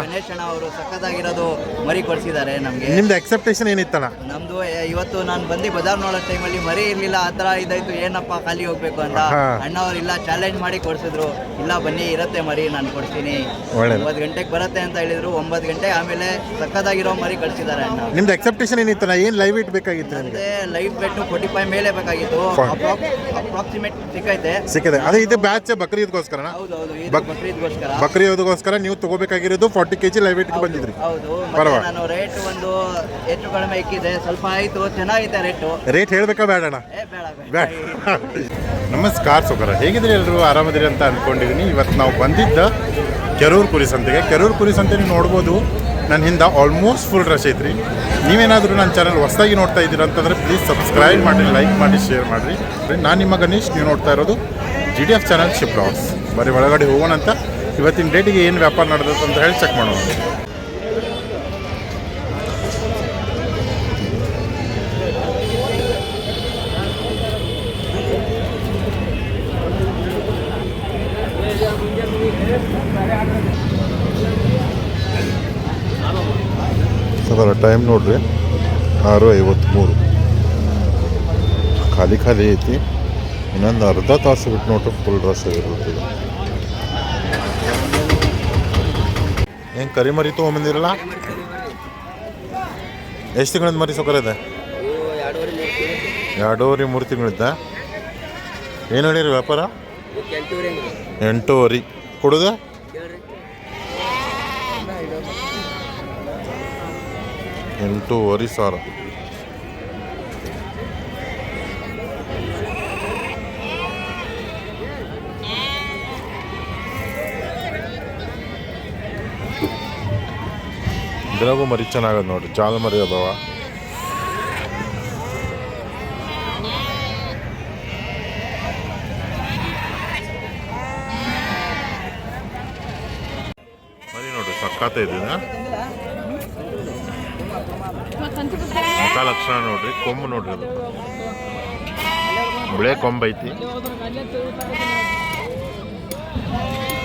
ಗಣೇಶ್ ಅಣ್ಣ ಅವರು ಸಖತ್ತಾಗಿರೋದು ಮರಿ ಕೊಡ್ಸಿದ್ದಾರೆ ನಮಗೆ. ನಿಮ್ದು ಎಕ್ಸೆಪ್ಟೇಷನ್ ಏನಿತ್ತಲ್ಲ ನಮ್ದು ಇವತ್ತು ನಾನು ಬಂದು ಬಜಾರ್ ನೋಡೋ ಟೈಮಲ್ಲಿ ಮರಿ ಇರ್ಲಿಲ್ಲ ಆ ಥರ ಇದಾಯ್ತು ಏನಪ್ಪ ಖಾಲಿ ಹೋಗ್ಬೇಕು ಅಂತ. ಅಣ್ಣ ಅವ್ರು ಇಲ್ಲ ಚಾಲೆಂಜ್ ಮಾಡಿ ಕೊಡ್ಸಿದ್ರು. ಇಲ್ಲ ಬನ್ನಿ ಇರತ್ತೆ ಮರಿ ನಾನು ಕೊಡ್ತೀನಿ. ಒಳ್ಳೇದು. ಒಂಬತ್ತು ಗಂಟೆಗೆ ಬರುತ್ತೆ ಅಂತ ಹೇಳಿದ್ರು. ಒಂಬತ್ತು ಗಂಟೆ ಆಮೇಲೆ ಸಖತ್ತಾಗಿರೋ ಮರಿ ಕಳಿಸಿದ್ದಾರೆ ಅಣ್ಣ. ನಿಮ್ದು ಎಕ್ಸೆಪ್ಟೇಷನ್ ಏನಿತ್ತಲ್ಲ ಏನು ಲೈವ್ ಇಟ್ ಬೇಕಾಗಿತ್ತು ಮತ್ತೆ ಲೈಫ್ ಬೆಟ್ಟು ಫೋರ್ಟಿ ಫೈವ್ ಮೇಲೆ ಬೇಕಾಗಿತ್ತು. ಅಪ್ರಾಕ್ಸಿಮೇಟ್ ಸಿಕ್ಕೈತೆ. ಸಿಕ್ಕಿದೆ. ಅದೇ ಇದು ಬ್ಯಾಚ್ ಬಕ್ರೀದ್ಗೋಸ್ಕರ ಹೌದೌದು ಇದು ಬಕ್- ಬಕ್ರೀದ್ಗೋಸ್ಕರ. ಬಕ್ರೀದ್ಗೋಸ್ಕರ ನೀವು ತಗೋಬೇಕಾಗಿರೋದು ಫಾರ್ಟಿ ಕೆ ಜಿ ಲೈವ್ ಇಟ್ಗೆ ಬಂದಿದ್ರಿ. ಹೌದು. ಮತ್ತೆ ಪರವಾಗಿಲ್ಲ. ನಾನು ರೇಟ್ ಒಂದು ಹೆಚ್ಚು ಕಡಿಮೆ ಇಕ್ಕಿದೆ ಸ್ವಲ್ಪ ಆಯ್ತು ಚೆನ್ನಾಗಿದೆ ರೇಟ್ ರೇಟ್ ಹೇಳ್ಬೇಕಾ ಬೇಡಣ್ಣ ಏ ಬೇಡ ಬೇಡ. ಬೇಡ. ನಮಸ್ಕಾರ ಸುಕರ ಹೇಗಿದ್ರಿ ಎಲ್ಲರೂ ಆರಾಮದಿರಿ ಅಂತ ಅನ್ಕೊಂಡಿದ್ದೀನಿ. ಇವತ್ತು ನಾವು ಬಂದಿದ್ದ ಕೆರೂರು ಕುರಿ ಸಂತೆಗೆ. ಕೆರೂರು ಕುರಿ ಸಂತೆ ನೀವು ನೋಡ್ಬೋದು. ನನ್ನ ಹಿಂದೆ ಆಲ್ಮೋಸ್ಟ್ ಫುಲ್ ರಶ್ ಐತ್ರಿ. ನೀವೇನಾದರೂ ನನ್ನ ಚಾನಲ್ ಹೊಸದಾಗಿ ನೋಡ್ತಾ ಇದ್ದೀರಾ ಅಂತಂದರೆ ಪ್ಲೀಸ್ ಸಬ್ಸ್ಕ್ರೈಬ್ ಮಾಡಿ ಲೈಕ್ ಮಾಡಿ ಶೇರ್ ಮಾಡಿರಿ. ನಾನು ನಿಮ್ಮ ಗಣೇಶ್. ನೀವು ನೋಡ್ತಾ ಇರೋದು G D F channel sheep blogs ಬರೀ ಒಳಗಡೆ ಹೋಗೋಣ ಅಂತ ಇವತ್ತಿನ ಡೇಟಿಗೆ ಏನು ವ್ಯಾಪಾರ ನಡೆದತ್ತು ಅಂತ ಹೇಳಿ ಚೆಕ್ ಮಾಡೋಣ. ಅದರ ಟೈಮ್ ನೋಡ್ರಿ. ಆರು ಐವತ್ತ್ಮೂರು ಖಾಲಿ ಖಾಲಿ ಐತಿ. ಇನ್ನೊಂದು ಅರ್ಧ ತಾಸು ಬಿಟ್ಟು ನೋಡ್ರಿ ಫುಲ್ ರಸ್ ಆಗಿರುತ್ತೆ ಏನು ಕರಿ ಮರಿ ತೊಗೊಂಬಂದಿರಲ್ಲ ಎಷ್ಟು ತಿಂಗಳಿಂದ ಮರಿ ಸೊಕರದ ಎರಡೂವರೆ ಮೂರು ತಿಂಗಳಿದ್ದ ಏನು ಹೇಳಿರಿ ವ್ಯಾಪಾರ? ಎಂಟೂವರೆ. ಕೊಡುದ? ಎಂಟೂವರೆ ಸಾವಿರ. ಇದ್ರಾಗೂ ಮರಿ ಚೆನ್ನಾಗದ ನೋಡ್ರಿ, ಜಾಲ ಮರಿ ಅದಾವ. ಮರಿ ನೋಡ್ರಿ ಸಕ್ಕತ್ತ ಇದ್ದೀನ ಮುಖ ಲಕ್ಷಣ ನೋಡ್ರಿ, ಕೊಂಬು ನೋಡ್ರಿ ಅದು. ಬಿಳೆ ಕೊಂಬೈತಿ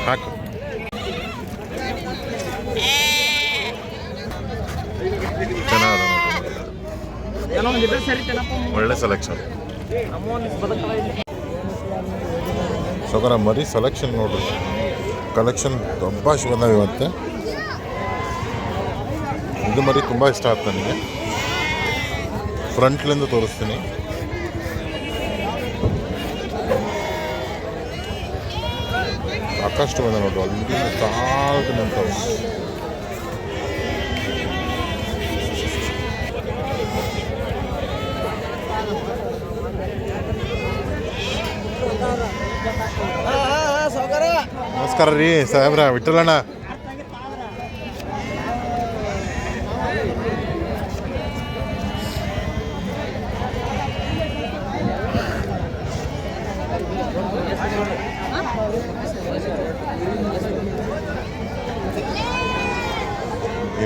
ಹಾಕು ಚೆನ್ನಾಗದ ನೋಡ್ರಿ ಒಳ್ಳೆ ಸೆಲೆಕ್ಷನ್ ಸೊಗರ ಮರಿ ಸೆಲೆಕ್ಷನ್ ನೋಡ್ರಿ. ಕಲೆಕ್ಷನ್ ತುಂಬ ಬಂದಾವ ಇವತ್ತೆ ಇದು ಮರಿ ತುಂಬ ಇಷ್ಟ ಆಯ್ತು ನನಗೆ. ಫ್ರಂಟ್ಲಿಂದ ತೋರಿಸ್ತೀನಿ. ಸಾಕಷ್ಟು ಬಂದ ನೋಡು ಅಲ್ಲಿ ಸಾಕು ನಿಂತವು ನಮಸ್ಕಾರ ರೀ ಸಾಹೇಬ್ರ ವಿಠಲಣ್ಣ.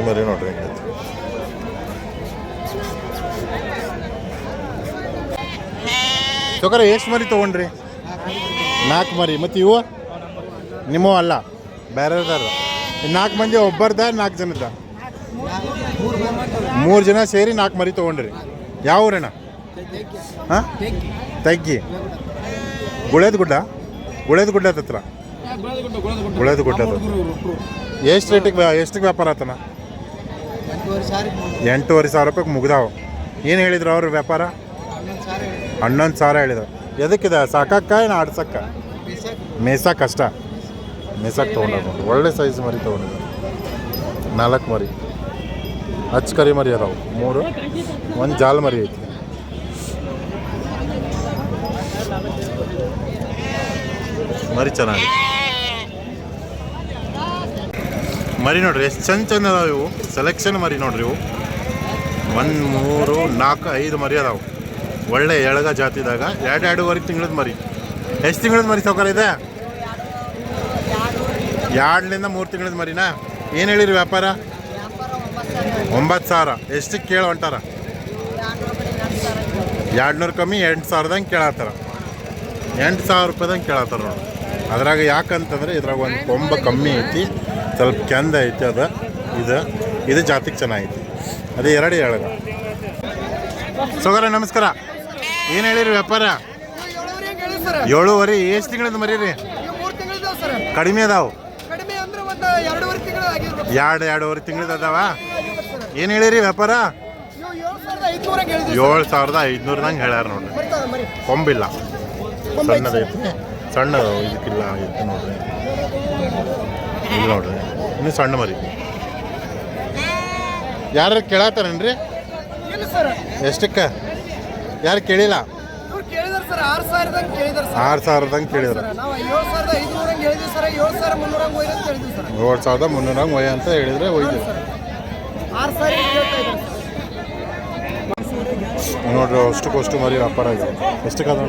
ಮರಿ ನೋಡ್ರಿ ಎಷ್ಟು ಮರಿ ತಗೊಂಡ್ರಿ? ನಾಲ್ಕು ಮರಿ. ಮತ್ತು ಇವು? ನಿಮ್ಮವು ಅಲ್ಲ. ಬೇರೆದಾರ ನಾಲ್ಕು ಮಂದಿ ಒಬ್ಬರದ, ನಾಲ್ಕು ಜನದ ಮೂರು ಜನ ಸೇರಿ ನಾಲ್ಕು ಮರಿ ತೊಗೊಂಡ್ರಿ. ಯಾವ ಊರಣ್ಣ? ಹಾಂ? ತಗ್ಗಿ. ಗುಳೇದ ಗುಡ್ಡ? ಗುಳೇದ ಗುಡ್ಡ ಹತ್ರ. ಗುಳೇದ ಗುಡ್ಡ ಎಷ್ಟು ರೇಟಿಗೆ ಎಷ್ಟಕ್ಕೆ ವ್ಯಾಪಾರ ಆತನ ಎಂಟೂವರೆ ಸಾವಿರ ರೂಪಾಯಿಗೆ ಮುಗ್ದಾವ. ಏನು ಹೇಳಿದ್ರು ಅವ್ರ ವ್ಯಾಪಾರ? ಹನ್ನೊಂದು ಸಾವಿರ ಹೇಳಿದ್ರು. ಎದಕ್ಕಿದೆ ಸಾಕಕ್ಕ ಏನು ಆಡ್ಸಕ್ಕ? ಮೇಯ್ಸಕ್ಕೆ ಕಷ್ಟ ಮೇಯ್ಸಕ್ಕೆ ತೊಗೊಂಡು ಒಳ್ಳೆ ಸೈಜ್ ಮರಿ ತೊಗೊಂಡಿದ್ದಾರೆ ನಾಲ್ಕು ಮರಿ. ಹಚ್ಚ ಕರಿ ಮರಿ ಅದಾವು. ಮೂರು. ಒಂದು ಜಾಲ್ ಮರಿ ಐತಿ. ಮರಿ ಚೆನ್ನಾಗಿ ಮರಿ ನೋಡ್ರಿ, ಎಷ್ಟು ಚಂದ ಚಂದ ಅದಾವ ಇವು. ಸೆಲೆಕ್ಷನ್ ಮರಿ ನೋಡ್ರಿ ಇವು. ಒಂದು, ಮೂರು, ನಾಲ್ಕು, ಐದು ಮರಿ ಅದಾವು. ಒಳ್ಳೆ ಎಳಗ ಜಾತಿದಾಗ. ಎರಡು ಎರಡೂವರೆ ತಿಂಗಳದ ಮರಿ. ಎಷ್ಟು ತಿಂಗಳದ ಮರಿ ಸೌಕರ್ಯ ಇದೆ? ಎರಡರಿಂದ ಮೂರು ತಿಂಗಳದ ಮರಿನಾ? ಏನು ಹೇಳಿರಿ ವ್ಯಾಪಾರ? ಒಂಬತ್ತು ಸಾವಿರ. ಎಷ್ಟಕ್ಕೆ ಕೇಳಿ ಹೊಂಟಾರ? ಎರಡು ನೂರು ಕಮ್ಮಿ ಎಂಟು ಸಾವಿರದಂಗೆ ಕೇಳತ್ತಾರ ಎಂಟು ಸಾವಿರ ರೂಪಾಯ್ದಂಗೆ ಕೇಳತ್ತಾರ ನೋಡಿ. ಅದ್ರಾಗ ಯಾಕಂತಂದ್ರೆ ಇದ್ರಾಗ ಒಂದು ಕೊಂಬ ಕಮ್ಮಿ ಐತಿ. ಸ್ವಲ್ಪ ಕೆಂದ ಐತಿ ಅದು. ಇದು ಇದು ಜಾತಿಗೆ ಚೆನ್ನಾಗೈತಿ. ಅದೇ ಎರಡು ಹೇಳ ಸೋದರ ನಮಸ್ಕಾರ. ಏನು ಹೇಳಿರಿ ವ್ಯಾಪಾರ? ಏಳುವರೆ. ಎಷ್ಟು ತಿಂಗಳದ ಮರೀರಿ? ಕಡಿಮೆ ಅದಾವು ಕಡಿಮೆ ಅಂದ್ರೆ ಒಂದು ಎರಡೂವರೆ ತಿಂಗಳು ಆಗಿರ್ಬೇಕು ಎರಡು ಎರಡೂವರೆ ತಿಂಗಳದ ಅದಾವ? ಏನು ಹೇಳಿರಿ ವ್ಯಾಪಾರ? ಏಳು ಸಾವಿರದ ಸಾವಿರದ ಹೇಳ್ಯಾರ ನೋಡ್ರಿ. ಕೊಂಬಿಲ್ಲ. ಸಣ್ಣದೈತಿ ಸಣ್ಣದು ಇದಕ್ಕಿಲ್ಲ ಐತಿ ನೋಡ್ರಿ. ಇಲ್ಲ ನೋಡ್ರಿ. ಇನ್ನು ಸಣ್ಣ ಮರಿ. ಯಾರು ಕೇಳತ್ತಾರೇನ್ರಿ ಎಷ್ಟಕ್ಕೆ? ಯಾರು ಕೇಳಿಲ್ಲ? ಆರು ಸಾವಿರದಂಗೆ ಕೇಳಿದಾರೆ ಏಳು ಸಾವಿರದ ಮುನ್ನೂರಂಗೆ ಒಯ್ಯ ಅಂತ ಹೇಳಿದ್ರೆ ಒಯ್ದು ನೋಡ್ರಿ ಅಷ್ಟಕ್ಕಷ್ಟು ಮರಿ ವ್ಯಾಪಾರ ಆಗಿದೆ ಎಷ್ಟಕ್ಕೆ ಅದ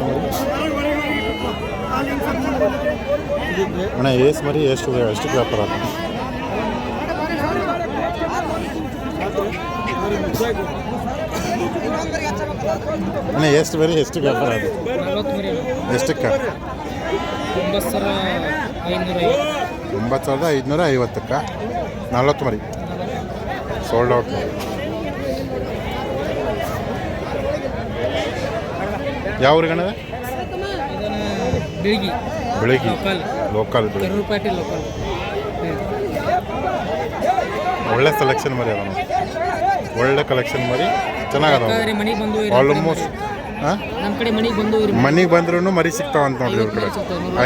ಅಣ್ಣ ಏಸ್ ಮರಿ ಎಷ್ಟು ಎಷ್ಟಕ್ಕೆ ವ್ಯಾಪಾರ ಆಗ ಅಣ್ಣ ಎಷ್ಟು ಬರೀ ಎಷ್ಟು ವ್ಯಾಪಾರ ಅದು? ಎಷ್ಟಕ್ಕೆ? ಒಂಬತ್ತು ಸಾವಿರದ ಐದುನೂರ ಐವತ್ತಕ್ಕ? ನಲ್ವತ್ತು ಮರಿ. ಸೋಲ್ಡ್ ಔಟ್ ಯಾವ ಊರಿಗಣ್ಣದ ಬೆಳಿಗ್ಗೆ. ಬೆಳಿಗ್ಗೆ. ಲೋಕಲ್ ಲೋಕಲ್ ಬೆಳಿಗ್ಗೆ ಲೋಕಲ್ ಒಳ್ಳೆ ಸೆಲೆಕ್ಷನ್ ಮರಿ ಅದ ನೋಡಿ. ಒಳ್ಳೆ ಕಲೆಕ್ಷನ್ ಮರಿ. ಚೆನ್ನಾಗದ ಬೇಕಾದ್ರೆ ಮನೆಗೆ ಬಂದು ಆಲ್ಮೋಸ್ಟ್ ಹಾಂ? ನಮ್ಮ ಕಡೆ ಮನೆಗೆ ಬಂದು ಮನೆಗೆ ಬಂದ್ರೂ ಮರಿ ಸಿಗ್ತಾವ ಅಂತ ನೋಡ್ರಿ ಇವ್ರ ಕಡೆ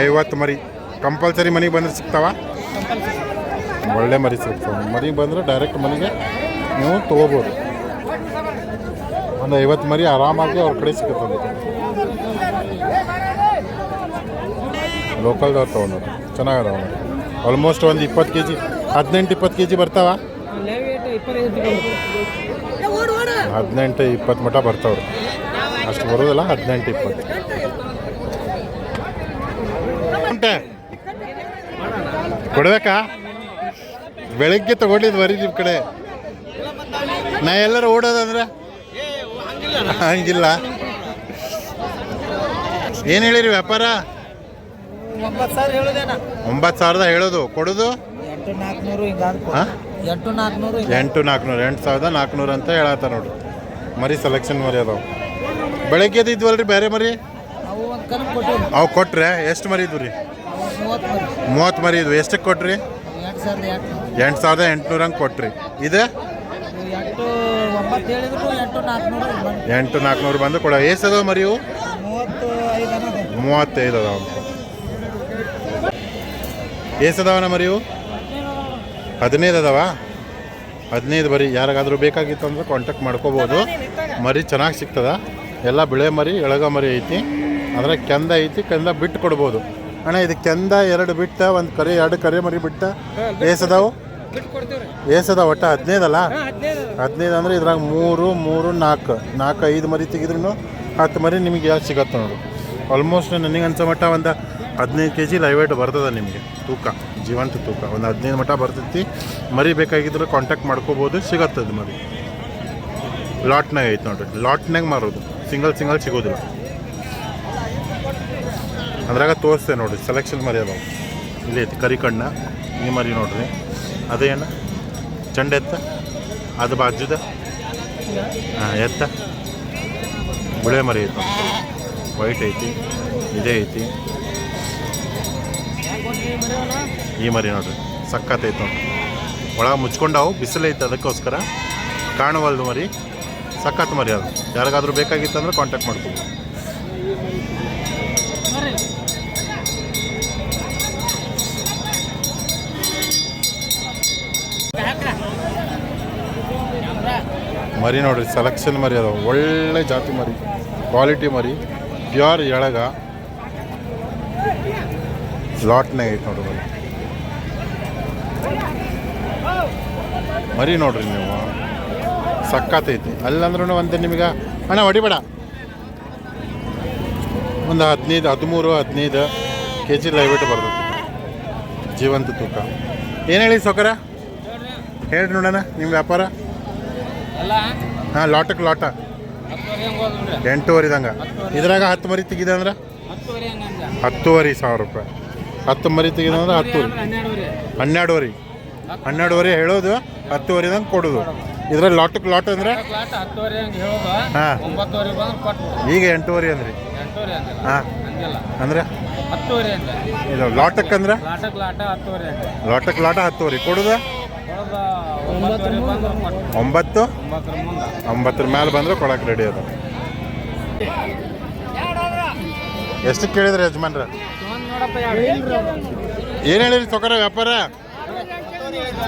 ಐವತ್ತು ಮರಿ. ಕಂಪಲ್ಸರಿ ಮನೆಗೆ ಬಂದ್ರೆ ಸಿಗ್ತಾವ? ಒಳ್ಳೆ ಮರಿ ಸಿಗ್ತಾವ. ಮನೆಗೆ ಬಂದ್ರೆ ಡೈರೆಕ್ಟ್ ಮನೆಗೆ ನೀವು ತೊಗೋಬೋದು. ಒಂದು ಐವತ್ತು ಮರಿ ಆರಾಮಾಗಿ ಅವ್ರ ಕಡೆ ಸಿಗುತ್ತೆ ಲೋಕಲ್ದವ್ರು ತೊಗೊಂಡ್ರು ಚೆನ್ನಾಗದಾವ ಆಲ್ಮೋಸ್ಟ್ ಒಂದು ಇಪ್ಪತ್ತು ಕೆ ಜಿ ಹದಿನೆಂಟು ಇಪ್ಪತ್ತು ಕೆ ಜಿ ಬರ್ತಾವ ಹದಿನೆಂಟು ಇಪ್ಪತ್ತು ಮಟ ಬರ್ತಾವ್ರಿ. ಅಷ್ಟು ಬರೋದಿಲ್ಲ ಹದಿನೆಂಟು ಇಪ್ಪತ್ತು. ಉಂಟೆ. ಕೊಡ್ಬೇಕಾ? ಬೆಳಗ್ಗೆ ತಗೊಂಡಿದ್ದು ಬರೀ ನಿಮ್ಮ ಕಡೆ. ನಾ ಎಲ್ಲರೂ ಓಡೋದಂದ್ರೆ? ಹಂಗಿಲ್ಲ. ಏನು ಹೇಳಿರಿ ವ್ಯಾಪಾರ? ಒಂಬತ್ತು ಸಾವಿರದ ಹೇಳೋದು. ಕೊಡೋದು? ಎಂಟು ನಾಲ್ಕುನೂರು ಎಂಟು ಸಾವಿರದ ನಾಲ್ಕುನೂರು ಅಂತ ಹೇಳತ್ತ ನೋಡ್ರಿ ಮರಿ ಸೆಲೆಕ್ಷನ್ ಮರಿ ಅದಾವ. ಇದ್ವಲ್ಲ ರೀ ಬೇರೆ ಮರಿ? ಅವು ಕೊಟ್ರೆ ಎಷ್ಟು ಮರಿ ಇದ್ವು ರೀ? ಮೂವತ್ತು ಮರಿ. ಇದ್ವು. ಎಷ್ಟಕ್ಕೆ ಕೊಟ್ರಿ? ಎಂಟು ಸಾವಿರದ ಎಂಟುನೂರ. ಹಂಗೆ ಕೊಟ್ರಿ. ಇದೆ? ಎಂಟು ನಾಲ್ಕುನೂರು ಬಂದು ಕೊಡ. ಎಷ್ಟು ಅದಾವ ಮರಿ ಇವು? ಮೂವತ್ತೈದು ಅದಾವ. ಎಷ್ಟು ಅದಾವನ ಮರಿ ಇವು? ಹದಿನೈದು ಅದಾವ? ಹದಿನೈದು ಬರಿ ಯಾರಿಗಾದರೂ ಬೇಕಾಗಿತ್ತು ಅಂದ್ರೆ ಕಾಂಟ್ಯಾಕ್ಟ್ ಮಾಡ್ಕೋಬೋದು. ಮರಿ ಚೆನ್ನಾಗಿ ಸಿಗ್ತದ. ಎಲ್ಲ ಬಿಳೆ ಮರಿ ಎಳಗ ಮರಿ ಐತಿ. ಅಂದರೆ ಕೆಂದ ಐತಿ ಕೆಂದ ಬಿಟ್ಟು ಕೊಡ್ಬೋದು. ಅಣ್ಣ ಇದು ಕೆಂದ ಎರಡು ಬಿಟ್ಟ ಒಂದು ಕರೆ ಎರಡು ಕರೆ ಮರಿ ಬಿಟ್ಟ ಏಸದಾವು ಏಸದ ಒಟ್ಟು? ಹದಿನೈದಲ್ಲ ಹದಿನೈದು ಹದಿನೈದು ಅಂದರೆ ಇದ್ರಾಗ ಮೂರು ಮೂರು ನಾಲ್ಕು. ನಾಲ್ಕು ಐದು ಮರಿ ತೆಗೆದ್ರೂ ಹತ್ತು ಮರಿ ನಿಮಗೆ ಯಾವ್ದು ಸಿಗತ್ತೆ ನೋಡು. ಆಲ್ಮೋಸ್ಟ್ ನನಗೆ ಅನ್ಸೋ ಮಟ್ಟ ಒಂದು ಹದಿನೈದು ಕೆ ಜಿ ಲೈವೇಟ್ ಬರ್ತದೆ ನಿಮಗೆ. ತೂಕ. ಜೀವಂತ ತೂಕ. ಒಂದು ಹದಿನೈದು ಮಠ ಬರ್ತೈತಿ. ಮರಿ ಬೇಕಾಗಿದ್ರೆ ಕಾಂಟ್ಯಾಕ್ಟ್ ಮಾಡ್ಕೋಬೋದು, ಸಿಗತ್ತದ ಮರಿ. ಲಾಟ್ನಾಗ ಐತೆ ನೋಡ್ರಿ. ಲಾಟ್ನಾಗ ಮಾರೋದು. ಸಿಂಗಲ್ ಸಿಂಗಲ್ ಸಿಗೋದಿಲ್ಲ. ಅದ್ರಾಗ ತೋರಿಸ್ತೇವೆ ನೋಡ್ರಿ. ಸೆಲೆಕ್ಷನ್ ಮರಿ ಅದಾವ. ಇಲ್ಲಿ ಐತಿ ಕರಿ ಕಣ್ಣ ಈ ಮರಿ ನೋಡ್ರಿ. ಅದೇನ ಚಂಡ ಎತ್ತ? ಅದು ಬಾಜುದ? ಹಾಂ, ಎತ್ತ? ಬಿಳೆ ಮರಿ ಐತಿ. ವೈಟ್ ಐತಿ, ಇದೇ ಐತಿ. ಈ ಮರಿ ನೋಡ್ರಿ ಸಕ್ಕತ್ತೈತೆ ನೋಡ್ರಿ. ಒಳಗೆ ಮುಚ್ಕೊಂಡವು ಬಿಸಿಲೈತೆ ಅದಕ್ಕೋಸ್ಕರ. ಕಾಣವಲ್ದು ಮರಿ ಸಖತ್ ಮರಿ ಅದು. ಯಾರಿಗಾದ್ರೂ ಬೇಕಾಗಿತ್ತಂದ್ರೆ ಕಾಂಟ್ಯಾಕ್ಟ್ ಮಾಡ್ತೀವಿ. ಮರಿ ನೋಡ್ರಿ ಸೆಲೆಕ್ಷನ್ ಮರಿ ಅದಾವೆ ಒಳ್ಳೆ ಜಾತಿ ಮರಿ. ಕ್ವಾಲಿಟಿ ಮರಿ. ಪ್ಯೂರ್ ಎಳಗ. ಲಾಟ್ನಾಗ ಐತೆ ನೋಡ್ರಿ ಮರಿ ನೋಡ್ರಿ ನೀವು. ಸಕ್ಕತ್ತೈತಿ ಅಲ್ಲಂದ್ರೂ ಒಂದು ನಿಮಗೆ ಅಣ್ಣ ಹೊಡಿಬೇಡ. ಒಂದು ಹದಿನೈದು ಹದಿಮೂರು ಹದಿನೈದು ಕೆ ಜಿ ಲೈಬಿಟ್ಟು ಬರ್ತದೆ ಜೀವಂತ ತೂಕ. ಏನು ಹೇಳಿ ಸೌಕರ ಹೇಳಿ ನೋಡೋಣ ನಿಮ್ಮ ವ್ಯಾಪಾರ? ಹಾಂ ಲಾಟಕ್ಕೆ ಲಾಟ. ಎಂಟೂವರೆದಂಗೆ ಇದ್ರಾಗ ಹತ್ತು ಮರಿ ತೆಗಿದೆ ಅಂದ್ರೆ? ಹತ್ತುವರೆ ಹಂಗಂದ ಹತ್ತುವರೆ ಸಾವಿರ ರೂಪಾಯಿ. ಹತ್ತು ಮರಿ ತೆಗಿದಂದ್ರೆ ಹತ್ತು. ಹನ್ನೆರಡುವರೆ. ಹನ್ನೆರಡುವರೆ ಹೇಳೋದು ಹತ್ತುವರೆದಂಗೆ ಕೊಡೋದು. ಇದ್ರಲ್ಲಿ ಲಾಟಕ್ಕೆ ಲಾಟ್ ಅಂದ್ರೆ? ಲಾಟ್ ಹತ್ತುವರೆ ಹಂಗೆ ಹೇಳೋದು. ಹಾ. ಒಂಬತ್ತುವರೆ ಬಂದ್ರೆ ಕೊಟ್ಟು ಈಗ ಎಂಟುವರೆ ಅಂದ್ರಿ? ಎಂಟೂವರೆ ಅಂದಿಲ್ಲ ಹಾಂ. ಅಂದ್ರೆ? ಹತ್ತುವರೆ ಲಾಟಕ್ಕೆ ಅಂದ್ರೆ? ಲಾಟಕ್ಕೆ ಲಾಟ ಹತ್ತುವರೆ ಅಂದೆ ಲಾಟಕ್ಕೆ ಲಾಟ ಹತ್ತುವರೆ. ಕೊಡೋದು? ಕೊಡೋದು ಒಂಬತ್ತುವರೆ ಬಂದ್ರೆ ಕೊಟ್ಟು ಒಂಬತ್ತು? ಒಂಬತ್ತರ ಮೇಲೆ ಬಂದ್ರೆ ಕೊಡಕ್ಕೆ ರೆಡಿ ಅದ. ಎಷ್ಟು ಕೇಳಿದ್ರೆ ಯಜಮಾನ್ರ? ಏನು ಹೇಳಿರಿ ತೊಗೊರ ವ್ಯಾಪಾರ?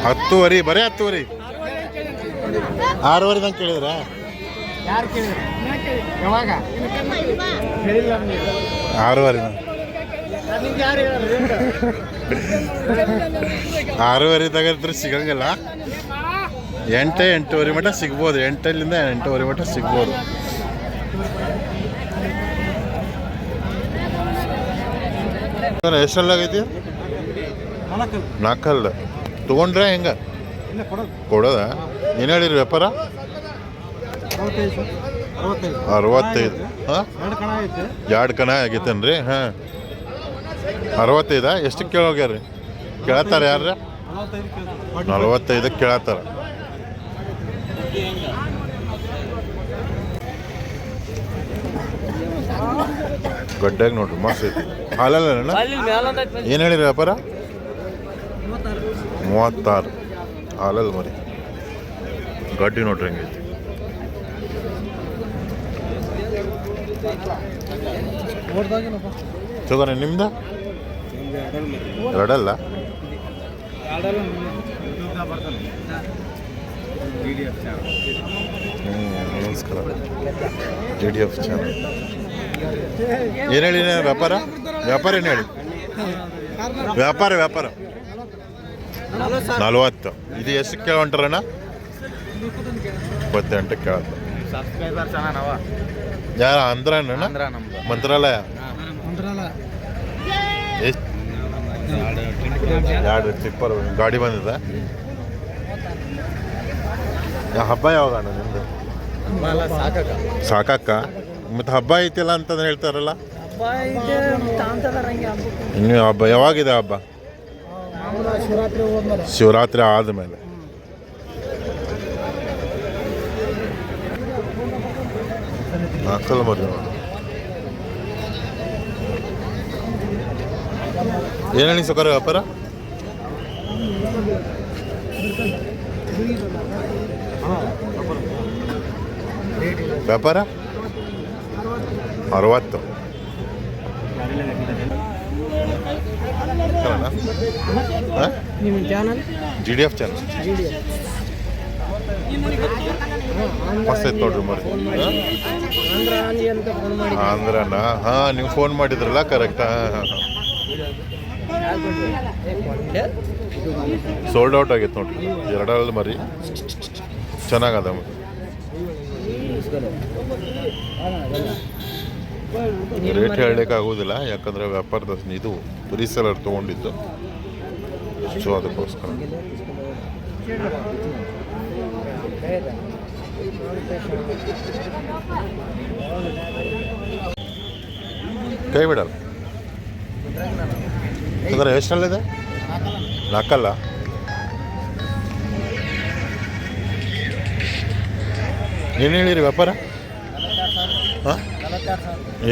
ಹತ್ತುವರೆ ಬರೀ ಹತ್ತುವರೆ. ತಂಗ ಕೇಳಿದ್ರ? ಯಾರು ಕೇಳಿದ್ರು? ಯಾವಾಗ? ಹೇಳಿಲ್ಲ ಆರೂವರೆ ಯಾರು ಆರೂವರೆದಾಗ ಇದ್ರೆ ಸಿಗಂಗಿಲ್ಲ. ಎಂಟೇ ಎಂಟೂವರೆ ಮಟ್ಟ ಸಿಗ್ಬೋದು. ಎಂಟಲ್ಲಿಂದ ಎಂಟೂವರೆ ಮಟ್ಟ ಸಿಗ್ಬೋದು. ಎಷ್ಟಲ್ಲಾಗೈತಿ ನಾಲ್ಕಲ್ಲ. ತೊಗೊಂಡ್ರೆ ಹೆಂಗ? ಕೊಡೋದ. ಏನು ಹೇಳಿರಿ ವ್ಯಾಪಾರ? ಅರವತ್ತೈದು. ಹಾಂ? ಎರಡು ಕಣ ಆಗೈತೇನ್ರಿ? ಹಾಂ. ಅರವತ್ತೈದ? ಎಷ್ಟು ಕೇಳೋಗ್ಯಾರ್ರಿ ಕೇಳತ್ತಾರ ಯಾರ ನಲವತ್ತೈದಕ್ಕೆ ಕೇಳತ್ತಾರ. ಗಡ್ಡಾಗ ನೋಡ್ರಿ ಮಸ್ತ್ ಐತಿ. ಹಾಲಲ್ಲ ಏನು ಹೇಳಿರಿ ವ್ಯಾಪಾರ? ಮೂವತ್ತಾರು. ಹಾಲಲ್ಲಿ ಮರಿ. ಗಡ್ಡಿ ನೋಡ್ರಿ ಹಂಗೆ. ಚೋದನ ನಿಮ್ದು? ಎರಡಲ್ಲ? ನಮಸ್ಕಾರ. ಡಿ ಎಫ್ ಚಾನಲ್ ಏನು ಹೇಳಿ, ವ್ಯಾಪಾರ? ವ್ಯಾಪಾರ ಏನು ಹೇಳಿ? ವ್ಯಾಪಾರ ವ್ಯಾಪಾರ. ನಲ್ವತ್ತು. ಇದು ಎಷ್ಟು ಕೇಳೊಂಟಾರಣ್ಣ ಇಪ್ಪತ್ತೆಂಟು ಕೇಳತ್ತ ಯಾರ ಆಂಧ್ರಣ್ಣ ಅಂದ್ರ ಮಂತ್ರಾಲಯ? ಎಷ್ಟು? ಎರಡು ಟಿಪ್ಪರ್ ಗಾಡಿ ಬಂದಿದೆ? ಯಾ- ಹಬ್ಬ ಯಾವಾಗ ಅಣ್ಣ ನಿಮ್ದು ಸಾಕಕ್ಕ ಮತ್ತೆ ಹಬ್ಬ ಐತಿಲ್ಲ ಅಂತಂದ್ರೆ ಹೇಳ್ತಾರಲ್ಲ? ಇನ್ನು ಹಬ್ಬ ಯಾವಾಗಿದೆ ಹಬ್ಬ? ಶಿವರಾತ್ರಿ ಆದಮೇಲೆ. ಮರಿ ನೋಡಿ. ಏನು ಹೇಳಿ ವ್ಯಾಪಾರ? ವ್ಯಾಪಾರ? ಅರವತ್ತು. ನಿಮ್ಮ channel? G D F channel. ಮಸ್ತ್ ಐತೆ ನೋಡ್ರಿ ಮರಿ ಆಂಧ್ರನಾ? ಹಾ ನೀವು ಫೋನ್ ಮಾಡಿದ್ರಲ್ಲ ಕರೆಕ್ಟ್ ಹಾಂ ಸೋಲ್ಡ್ ಔಟ್ ಆಗೈತೆ ನೋಡ್ರಿ. ಎರಡಲ್ಲಿ ಮರಿ ಚೆನ್ನಾಗದ ಮರಿ ರೇಟ್ ಹೇಳಲಿಕ್ಕೆ ಆಗೋದಿಲ್ಲ ಯಾಕಂದ್ರೆ ವ್ಯಾಪಾರದ ಇದು ರೀಸೆಲರ್ ತೊಗೊಂಡಿದ್ದು. ಸೊ ಅದಕ್ಕೋಸ್ಕರ. ಕೈ ಬಿಡಲ್ಲ. ಅಂದರೆ ಎಷ್ಟಲ್ಲಿದೆ ನಾಲ್ಕಲ್ಲ ಏನು ಹೇಳಿರಿ ವ್ಯಾಪಾರ?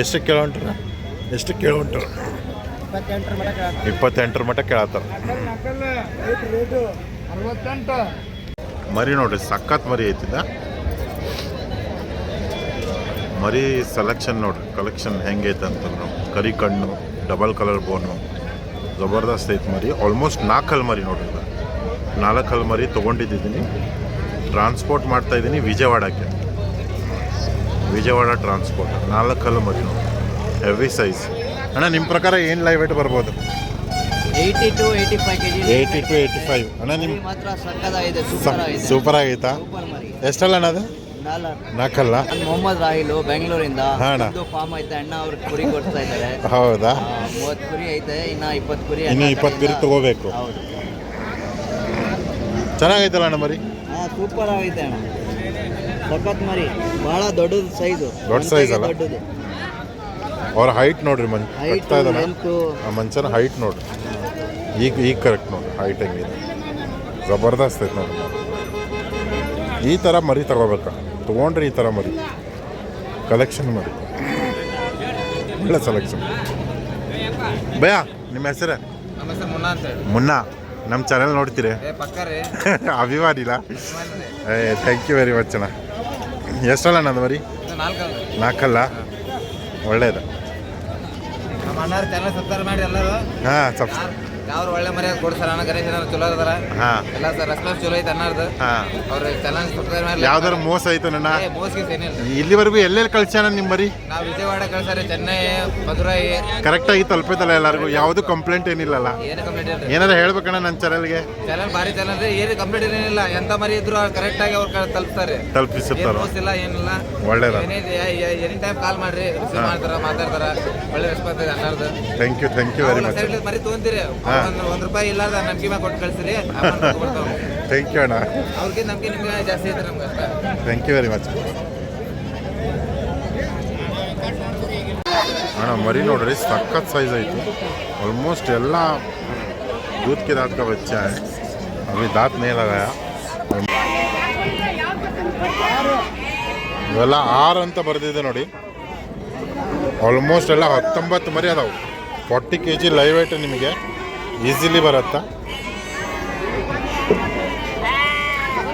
ಎಷ್ಟು ಕಿಲೋಮೀಟರ್? ಎಷ್ಟು ಕಿಲೋಮೀಟರ್? ಇಪ್ಪತ್ತೆಂಟರ ಮಟ್ಟ ಇಪ್ಪತ್ತೆಂಟರ ಮಟ್ಟ ಕೇಳತ್ತಾರ. ಮರಿ ನೋಡ್ರಿ ಸಖತ್ ಮರಿ ಐತಿದ ಮರಿ ಸೆಲೆಕ್ಷನ್ ನೋಡ್ರಿ ಕಲೆಕ್ಷನ್ ಹೆಂಗೈತೆ ಅಂತಂದ್ರೆ. ಕರಿ ಕಣ್ಣು ಡಬಲ್ ಕಲರ್ ಬೋನು ಜಬರ್ದಸ್ತ್ ಐತೆ ಮರಿ. ಆಲ್ಮೋಸ್ಟ್ ನಾಲ್ಕು ಹಲ್ ಮರಿ ನೋಡ್ರಿ ನಾಲ್ಕು ಹಲ್ ಮರಿ ತೊಗೊಂಡಿದ್ದೀನಿ ಟ್ರಾನ್ಸ್ಪೋರ್ಟ್ ಮಾಡ್ತಾ ಇದ್ದೀನಿ ವಿಜಯವಾಡಕ್ಕೆ. ವಿಜಯವಾಡ ಟ್ರಾನ್ಸ್ಪೋರ್ಟ್ ನಾಲ್ಕು ಹಲ್ ಮರಿ ನೋಡಿ ಹೆವಿ ಸೈಜ್ ಅಣ್ಣ ನಿಮ್ಮ ಪ್ರಕಾರ ಏನು ಲೈವ್ ವೇಟ್ ಬರ್ಬೋದು? Eighty two eighty five KG eighty two eighty five five ಅಣ್ಣ ನಿಮ್ಮ ಮಾತ್ರ ಸಕ್ಕದಾಗಿದೆ ಸೂಪರ್ ಆಗಿದೆ. ಸೂಪರ್ ಆಗೈತಾ? ಸೂಪರ್ ಮರಿ ಎಷ್ಟಲ್ಲ ಅಣ್ಣ ಅದು? ನಾಲ್ಕು. ನಾಲ್ಕಲ್ಲ? ನಾನು ಮೊಹಮ್ಮದ್ ರಾಹಿಲು ಬೆಂಗಳೂರಿಂದ. ಹಾ ಅಣ್ಣ. ಒಂದು ಫಾರ್ಮ್ ಐತೆ ಅಣ್ಣ ಅವ್ರ ಕುರಿ ಕೊಡ್ತಾ ಇದ್ದಾರೆ. ಹೌದಾ? ಮೂವತ್ತು ಕುರಿ ಐತೆ ಇನ್ನ ಇಪ್ಪತ್ತು ಕುರಿ ಇನ್ನು ಅಣ್ಣ ಇಪ್ಪತ್ತು ಕುರಿ ತಗೋಬೇಕು. ಹೌದು. ಚೆನ್ನಾಗೈತಲ್ಲ ಅಣ್ಣ ಮರಿ? ಹಾಂ ಸೂಪರ್ ಆಗೈತೆ ಅಣ್ಣ. ಸಖತ್ ಮರಿ ಬಹಳ ದೊಡ್ಡದು ಸೈಜು ದೊಡ್ಡ ಸೈಜ್ ಅಲ್ಲ? ದೊಡ್ಡದು. ಅವ್ರ ಹೈಟ್ ನೋಡ್ರಿ ಮನ್ ಹೈಟ್ ಕಟ್ತಾ ಇದ್ದಾನ? ಲೆಂತು ಆ ಮಂಚನ ಹೈಟ್ ನೋಡ್ರಿ ಈಗ ಈಗ ಕರೆಕ್ಟ್ ನೋಡ್ರಿ ಹೈಟ್ ಹೆಂಗಿದೆ? ಜಬರ್ದಸ್ತ್ ಐತೆ ನೋಡ್ರಿ ಈ ಥರ ಮರಿ ತಗೋಬೇಕು? ತೊಗೊಂಡ್ರೆ ಈ ಥರ ಮರಿ. ಕಲೆಕ್ಷನ್ ಮರಿ. ಒಳ್ಳೆ ಸೆಲೆಕ್ಷನ್ ಭಯ ನಿಮ್ಮ ಹೆಸರು? ನಮ್ಮ ಹೆಸರು ಮುನ್ನ ಅಂತ ಹೇಳಿ. ಮುನ್ನ. ನಮ್ಮ ಚಾನೆಲ್ ನೋಡ್ತೀರಿ? ಏ ಪಕ್ಕ ರೀ. ಅಭಿಮಾನಿಲ್ಲ ಥ್ಯಾಂಕ್ ಯು ವೆರಿ ಮಚ್ ಅಣ್ಣ. ಎಷ್ಟಲ್ಲ ನಂದು ಮರಿ ನಾಲ್ಕಲ್ಲ. ಒಳ್ಳೇದು ಹಾಂ ಸಬ್ಸ್ಕ್ರೈಬ್ ಯಾವ್ರು ಒಳ್ಳೆ ಮರ್ಯಾದೆ ಕೊಡ್ತಾರ ಅಣ್ಣ ಗಣೇಶ ಅಣ್ಣ ಚಲೋ ಅದಾರ ಹಾಂ. ಎಲ್ಲ ಸರ್ ರೆಸ್ಪಾನ್ಸ್ ಚಲೋ ಐತೆ ಹಾಂ. ಅವ್ರ ಚಾಲೆಂಜ್ ಕೊಡ್ತಾರೆ ಮೇಲೆ ಯಾವ್ದಾರು ಮೋಸ ಆಯ್ತು ನನ್ನ. ಮೋಸ ಏನಿಲ್ಲ. ಇಲ್ಲಿವರೆಗೂ ಎಲ್ಲೆಲ್ಲಿ ಕಳ್ಸ್ಯಾನ ನಿಮ್ಮ ಮರಿ? ನಾವು ವಿಜಯವಾಡ ಕಳ್ಸಾರೆ ಚೆನ್ನೈ ಮಧುರೈ. ಕರೆಕ್ಟಾಗಿ ತಲುಪಿದಲ್ಲ ಎಲ್ಲರಿಗೂ. ಯಾವುದು ಕಂಪ್ಲೇಂಟ್ ಏನಿಲ್ಲಲ್ಲ. ಏನು ಕಂಪ್ಲೀಟ್ ಇಲ್ರಿ ಏನಾರ ಹೇಳ್ಬೇಕಣ್ಣ ನನ್ನ ಚಾನಲ್ಗೆ ಚಾನಲ್ ಬಾರಿ ಚಾನಲ್ ರೀ ಏನು ಕಂಪ್ಲೀಟ್ ಏನಿಲ್ಲ. ಎಂತ ಮರಿ ಇದ್ರು ಕರೆಕ್ಟ್ ಆಗಿ ಅವ್ರು ತಲುಪ್ತಾರೆ. ತಲುಪಿಸುತ್ತಾರ. ಮೋಸ ಇಲ್ಲ ಏನಿಲ್ಲ. ಒಳ್ಳೇದ. ಎನಿ ಟೈಮ್ ಕಾಲ್ ಮಾಡ್ರಿ. ರಿಸೀವ್ ಮಾಡ್ತಾರ ಮಾತಾಡ್ತಾರ. ಒಳ್ಳೆ ರೆಸ್ಪಾನ್ಸ್ ಇದೆ ಅಣ್ಣಾರ್ದು. Thank you thank you very much ಮರಿ ತೊಗೊಂತೀರಿ. ಒಂದ್ ಒಂದ್ ರೂಪಾಯಿ ಇಲ್ಲಾರ್ದ ನಂಬಿಕೆ ಮ್ಯಾಗ ಕೊಟ್ಟು ಕಳ್ಸಿರಿ ಥ್ಯಾಂಕ್ ಯು ಅಣ್ಣ ಅವ್ರಿಗೆ ನಂಬಿಕೆ ನಿಮ್ಗೆ ಜಾಸ್ತಿ ಐತೆ ನಮ್ಗೆ ಅಷ್ಟ ಥ್ಯಾಂಕ್ ಯು ವೆರಿ ಮಚ್ ಅಣ್ಣ ಮರಿ ನೋಡ್ರಿ ಸಖತ್ ಸೈಜ್ ಐತಿ ಆಲ್ಮೋಸ್ಟ್ ಎಲ್ಲ दूध के दांत का बच्चा है अभी दांत नहीं लगाया ಇವೆಲ್ಲ ಆರ್ ಅಂತ ಬರೆದಿದೆ ನೋಡಿ ಆಲ್ಮೋಸ್ಟ್ ಎಲ್ಲ ಹತ್ತೊಂಬತ್ತು ಮರಿ ಅದಾವೆ forty K G live weight ನಿಮಗೆ ಈಸಿಲಿ ಬರುತ್ತಾ?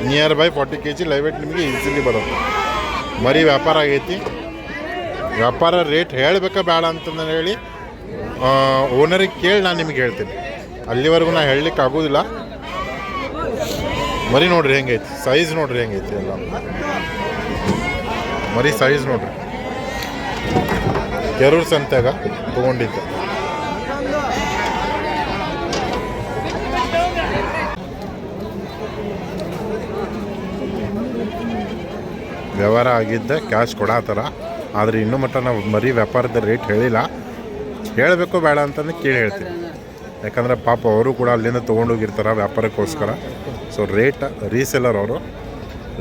Nearby forty K G live ನಿಮಗೆ ಈಸಿಲಿ ಬರುತ್ತೆ. ಮರಿ ವ್ಯಾಪಾರ ಆಗೈತಿ. ವ್ಯಾಪಾರ ರೇಟ್ ಹೇಳಬೇಕಾ ಬೇಡ ಅಂತಂದು ಹೇಳಿ ಓನರಿಗೆ ಕೇಳಿ ನಾನು ನಿಮಗೆ ಹೇಳ್ತೀನಿ. ಅಲ್ಲಿವರೆಗೂ ನಾನು ಹೇಳಲಿಕ್ಕೆ ಆಗೋದಿಲ್ಲ. ಮರಿ ನೋಡ್ರಿ ಹೆಂಗೈತಿ. ಸೈಜ್ ನೋಡ್ರಿ ಹೆಂಗೈತಿ ಎಲ್ಲ. ಮರಿ ಸೈಜ್ ನೋಡ್ರಿ. ಕೆರೂರು ಸಂತ್ಯಾಗ ತೊಗೊಂಡಿದ್ದೆ. ವ್ಯವಹಾರ ಆಗಿದ್ದೆ ಕ್ಯಾಶ್ ಕೊಡತ್ತಾರ ಆದರೆ ಇನ್ನೂ ಮಟ್ಟ ನಾವು ಮರಿ ವ್ಯಾಪಾರದ ರೇಟ್ ಹೇಳಿಲ್ಲ. ಹೇಳಬೇಕು ಬೇಡ ಅಂತಂದು ಕೇಳಿ ಹೇಳ್ತೀವಿ ಯಾಕಂದರೆ ಪಾಪ ಅವರು ಕೂಡ ಅಲ್ಲಿಂದ ತೊಗೊಂಡೋಗಿರ್ತಾರೆ ವ್ಯಾಪಾರಕ್ಕೋಸ್ಕರ. ಸೊ ರೇಟ್ ರೀಸೇಲರ್ ಅವರು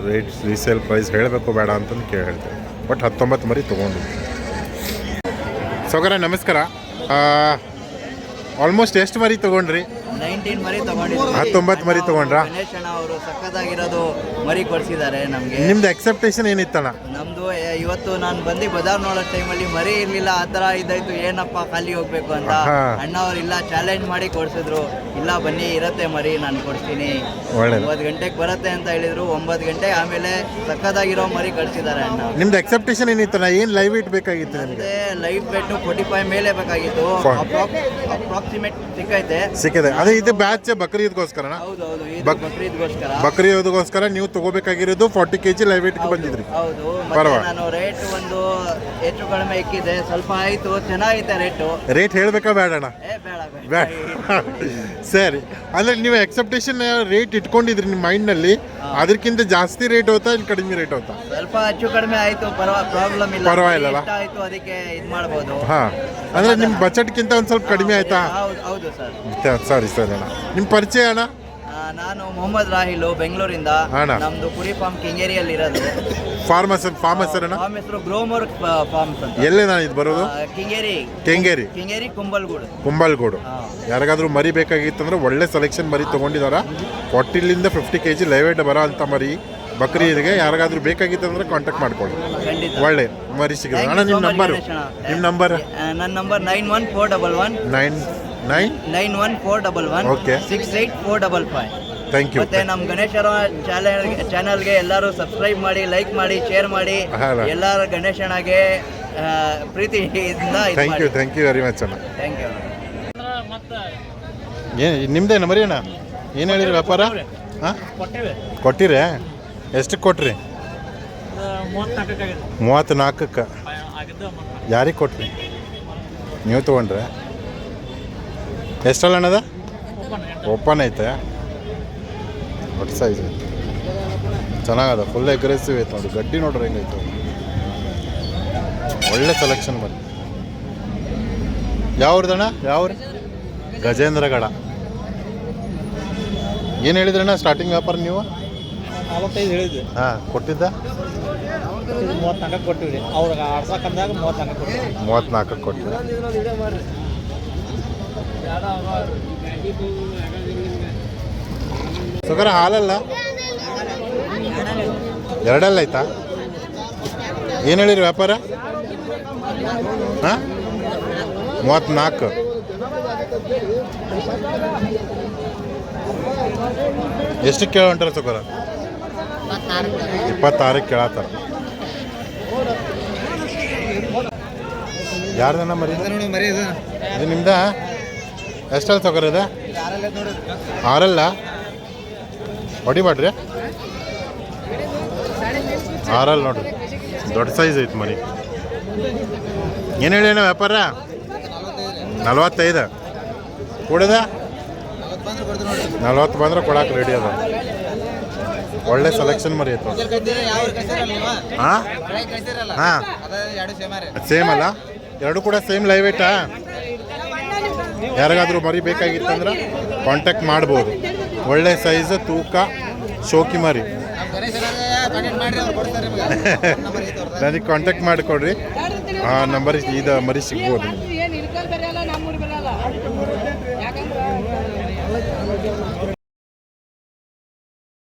ರೇಟ್ ರೀಸೇಲ್ ಪ್ರೈಸ್ ಹೇಳಬೇಕು ಬೇಡ ಅಂತಂದು ಕೇಳಿ ಹೇಳ್ತೀನಿ. ಬಟ್ ಹತ್ತೊಂಬತ್ತು ಮರಿ ತೊಗೊಂಡು ಸೊಗರ ನಮಸ್ಕಾರ. ಆಲ್ಮೋಸ್ಟ್ ಎಷ್ಟು ಮರಿ ತೊಗೊಂಡ್ರಿ? ನೈನ್ಟೀನ್ ಮರಿ ಹತ್ತೊಂಬತ್ತು ಮರಿ ತಗೊಂಡ್ರಾ? ಗಣೇಶ್ ಅಣ್ಣ ಅವರು ಸಖತ್ತಾಗಿರೋದು ಮರಿ ಕೊಡ್ಸಿದ್ದಾರೆ ನಮಗೆ. ನಿಮ್ದು ಎಕ್ಸೆಪ್ಟೇಷನ್ ಏನಿತ್ತಣ್ಣ? ನಮ್ದು ಏ, ಇವತ್ತು ನಾನು ಬಂದು ಬಜಾರ್ ನೋಡೋ ಟೈಮಲ್ಲಿ ಮರಿ ಇರ್ಲಿಲ್ಲ ಆ ಥರ ಇದಾಯ್ತು ಏನಪ್ಪ ಖಾಲಿ ಹೋಗ್ಬೇಕು ಅಂತ. ಅಣ್ಣ ಅವ್ರು ಇಲ್ಲ ಚಾಲೆಂಜ್ ಮಾಡಿ ಕೊಡ್ಸಿದ್ರು. ಇಲ್ಲ ಬನ್ನಿ ಇರತ್ತೆ ಮರಿ ನಾನು ಕೊಡ್ತೀನಿ ಒಳ್ಳೇದು. ಒಂಬತ್ತು ಗಂಟೆಗೆ ಬರತ್ತೆ ಅಂತ ಹೇಳಿದ್ರು ಒಂಬತ್ತು ಗಂಟೆ ಆಮೇಲೆ ಸಖತ್ತಾಗಿರೋ ಮರಿ ಕೊಡ್ಸಿದ್ದಾರೆ ಅಣ್ಣ. ನಿಮ್ದು ಎಕ್ಸೆಪ್ಟೇಷನ್ ಏನಿತ್ತಣ್ಣ? ಏನು ಲೈವ್ ಇಟ್ ಬೇಕಾಗಿತ್ತು ಲೈವ್ ಮತ್ತೆ ಬೆಟ್ಟು ಫೋರ್ಟಿ ಫೈವ್ ಮೇಲೆ ಬೇಕಾಗಿತ್ತು. ಅಪ್ರಾಕ್ಸಿಮೇಟ್ ಸಿಕ್ಕೈತೆ. ಸಿಕ್ಕಿದೆ. ಅದೇ ಇದು ಬ್ಯಾಚ್ ಬಕ್ರೀದ್ಗೋಸ್ಕರಣ ಹೌದು ಹೌದು ಇದು ಬಕ್- ಬಕ್ರೀದ್ಗೋಸ್ಕರ. ಬಕ್ರೀದ್ಗೋಸ್ಕರ ನೀವು ತಗೋಬೇಕಾಗಿರೋದು forty K G live weight ಬಂದಿದ್ರಿ. ಹೌದು ಮತ್ತೆ ಪರವಾಗಿಲ್ಲ. ನಾನು ರೇಟ್ ಒಂದು ಹೆಚ್ಚು ಕಡಿಮೆ ಇಕ್ಕಿದೆ ಸ್ವಲ್ಪ ಆಯ್ತು ಚೆನ್ನಾಗೈತೆ ರೇಟು ರೇಟ್ ಹೇಳ್ಬೇಕಾ ಬೇಡಣ್ಣ ಏ ಬೇಡ ಸರಿ. ಅಂದ್ರೆ ನೀವು ಎಕ್ಸೆಪ್ಟೇಷನ್ ರೇಟ್ ಇಟ್ಕೊಂಡಿದ್ರಿ ನಿಮ್ಮ ಮೈಂಡ್ನಲ್ಲಿ ಅದಕ್ಕಿಂತ ಜಾಸ್ತಿ ರೇಟ್ ಹೋತಾ ಇಲ್ಲಿ ಕಡಿಮೆ ರೇಟ್ ಹೋತಾ? ಸ್ವಲ್ಪ ಹೆಚ್ಚು ಕಡಿಮೆ ಆಯ್ತು ಪರವಾ ಪ್ರಾಬ್ಲಮ್ ಇಲ್ಲ. ಪರವಾಗಿಲ್ಲಲ್ಲ? ಇಷ್ಟ ಆಯ್ತು ಅದಕ್ಕೆ ಇದು ಮಾಡ್ಬೋದು ಹಾ. ಅಂದ್ರೆ ನಿಮ್ಮ ಬಜೆಟ್ಗಿಂತ ಒಂದು ಸ್ವಲ್ಪ ಕಡಿಮೆ ಆಯ್ತಾ? ಹೌದು ಹೌದು ಸರ್. ಸರಿ. ಅಣ್ಣ? ನಿಮ್ಮ ಪರಿಚಯ ಅಣ್ಣ? ಆ, ನಾನು ಮೊಹಮ್ಮದ್ ರಾಹಿಲು ಬೆಂಗಳೂರಿಂದ. ಅಣ್ಣ. ನಮ್ದು ಕುರಿ ಫಾರ್ಮ್ ಕೆಂಗೇರಿಯಲ್ಲಿ ಇರೋದು. ಫಾರ್ಮಸ್ ಫಾರ್ಮಸ್ ಅಣ್ಣ? ಫಾರ್ಮ್ ಹೆಸರು ಗ್ರೋಮರ್ ಫಾರ್ಮ್ಸ್ ಅಂತ. ಎಲ್ಲೇ ನಾನು ಇದು ಬರೋದು? ಆ, ಕಿಂಗೇರಿ. ಕೆಂಗೇರಿ. ಕಿಂಗೇರಿ ಕುಂಬಲ್ಗೂಡು. ಕುಂಬಲ್ಗೋಡು. ಹಾ. ಯಾರಿಗಾದ್ರೂ ಮರಿ ಬೇಕಾಗಿತ್ತಂದ್ರೆ ಒಳ್ಳೆ ಸೆಲೆಕ್ಷನ್ ಮರಿ ತೊಗೊಂಡಿದಾರ? ಫಾರ್ಟಿಲಿಂದ fifty K G live weight ಬರೋ ಅಂತ ಮರಿ ಬಕ್ರೀದ್ಗೆ ಯಾರಿಗಾದ್ರೂ ಬೇಕಾಗಿತ್ತಂದ್ರೆ ಕಾಂಟ್ಯಾಕ್ಟ್ ಮಾಡ್ಕೊಳ್ಳಿ. ಖಂಡಿತ. ಒಳ್ಳೆ ಮರಿ ಸಿಗುತ್ತೆ. ಅಣ್ಣ ನಿಮ್ಮ ನಂಬರ್ ನಂಬರು ನಿಮ್ಮ ನಂಬರ್ ಆ, ನನ್ನ number nine one four double one nine nine nine one four double one okay six eight four double five thank you ಮತ್ತೆ ನಮ್ಮ ಗಣೇಶರ ಚಾನೆಲ್ ಚಾನಲ್ಗೆ ಎಲ್ಲರೂ ಸಬ್ಸ್ಕ್ರೈಬ್ ಮಾಡಿ ಲೈಕ್ ಮಾಡಿ ಶೇರ್ ಮಾಡಿ? ಎಲ್ಲರ ಗಣೇಶನಿಗೆ ಪ್ರೀತಿಯಿಂದ thank you thank you very much ಅಣ್ಣ. ಥ್ಯಾಂಕ್ ಯು ಏನು ನಿಮ್ದೇನ ಮರಿ ಅಣ್ಣ? ಏನು ಹೇಳಿರಿ ವ್ಯಾಪಾರ? ಹಾಂ? ಕೊಟ್ಟೇವೆ. ಕೊಟ್ಟಿರೇ? ಎಷ್ಟಕ್ಕೆ ಕೊಟ್ರಿ? ಮೂವತ್ತು ನಾಲ್ಕಕ್ಕೆ ಯಾರಿಗೆ ಕೊಟ್ರಿ? ನೀವು ತೊಗೊಂಡ್ರೆ? ಎಷ್ಟಲ್ಲ ಅಣ್ಣದ ಓಪನ್ ಐತೆ. ಒಟ್ಟು ಸೈಜ್ ಐತೆ. ಚೆನ್ನಾಗದ ಫುಲ್ ಅಗ್ರೆಸಿವ್ ಐತೆ ನೋಡಿ ಗಡ್ಡಿ ನೋಡ್ರಿ ಹೆಂಗೈತೆ ಒಳ್ಳೆ ಸೆಲೆಕ್ಷನ್ ಬಂದು ಯಾವ್ರದಣ್ಣ ಯಾವ್ರಿ? ಗಜೇಂದ್ರಗಡ ಏನು ಹೇಳಿದ್ರಣ್ಣ ಸ್ಟಾರ್ಟಿಂಗ್ ವ್ಯಾಪಾರ ನೀವು? ನಲವತ್ತೈದು ಹೇಳಿದ್ವಿ. ಹಾಂ ಕೊಟ್ಟಿದ್ದ? ಮೂವತ್ನಾಲ್ಕಕ್ಕೆ ಕೊಟ್ಟಿವಿ ಅವ್ರಿಗೆ ಆಡ್ಸಕ್ಕಂದಾಗ ಮೂವತ್ನಾಲ್ಕು ಕೊಟ್ಟಿವಿ ಮೂವತ್ತ್ನಾಲ್ಕಕ್ಕೆ ಕೊಟ್ಟಿದ್ದ. ಸುಗರ ಹಾಲಲ್ಲ? ಎರಡಲ್ಲ ಆಯ್ತಾ? ಏನು ಹೇಳಿರಿ ವ್ಯಾಪಾರ? ಹಾಂ? ಮೂವತ್ತ್ನಾಲ್ಕು. ಎಷ್ಟು ಕೇಳ ಹೊಂಟಾರ ಸುಗರ? ಇಪ್ಪತ್ತಾರಕ್ಕೆ ಕೇಳತ್ತಾರ. ಯಾರ್ದನ ಮರಿ? ಮರಿ ಇದು ನಿಮ್ದ? ಎಷ್ಟಲ್ಲಿ ತಗೋರಿದೆ? ಆರಲ್ಲ? ಹೊಡಿ ಹೊಡಿಬೇಡ್ರಿ ಆರಲ್ಲ ನೋಡ್ರಿ. ದೊಡ್ಡ ಸೈಜ್ ಐತೆ ಮರಿ ಏನು ಹೇಳಿ ವ್ಯಾಪಾರ? ನಲ್ವತ್ತೈದು. ಕೂಡದ? ನಲವತ್ತು ಬಂದ್ರೆ ಕೊಡಕ್ಕೆ ರೆಡಿ ಅದ. ಒಳ್ಳೆ ಸೆಲೆಕ್ಷನ್ ಮರಿ ಐತೆ ಹಾಂ. ಹಾಂ ಸೇಮ್ ಅಲ್ಲ? ಎರಡು ಕೂಡ ಸೇಮ್ ಲೈವ್ ವೇಟಾ ಯಾರಿಗಾದ್ರೂ ಮರಿ ಬೇಕಾಗಿತ್ತಂದ್ರೆ ಕಾಂಟ್ಯಾಕ್ಟ್ ಮಾಡ್ಬೋದು. ಒಳ್ಳೆ ಸೈಜ್ ತೂಕ, ಶೋಕಿ ಮರಿ. ನನಗೆ ಕಾಂಟ್ಯಾಕ್ಟ್ ಮಾಡಿಕೊಡ್ರಿ. ಆ ನಂಬರ್ ಇದು ಮರಿ ಸಿಗ್ಬೋದು.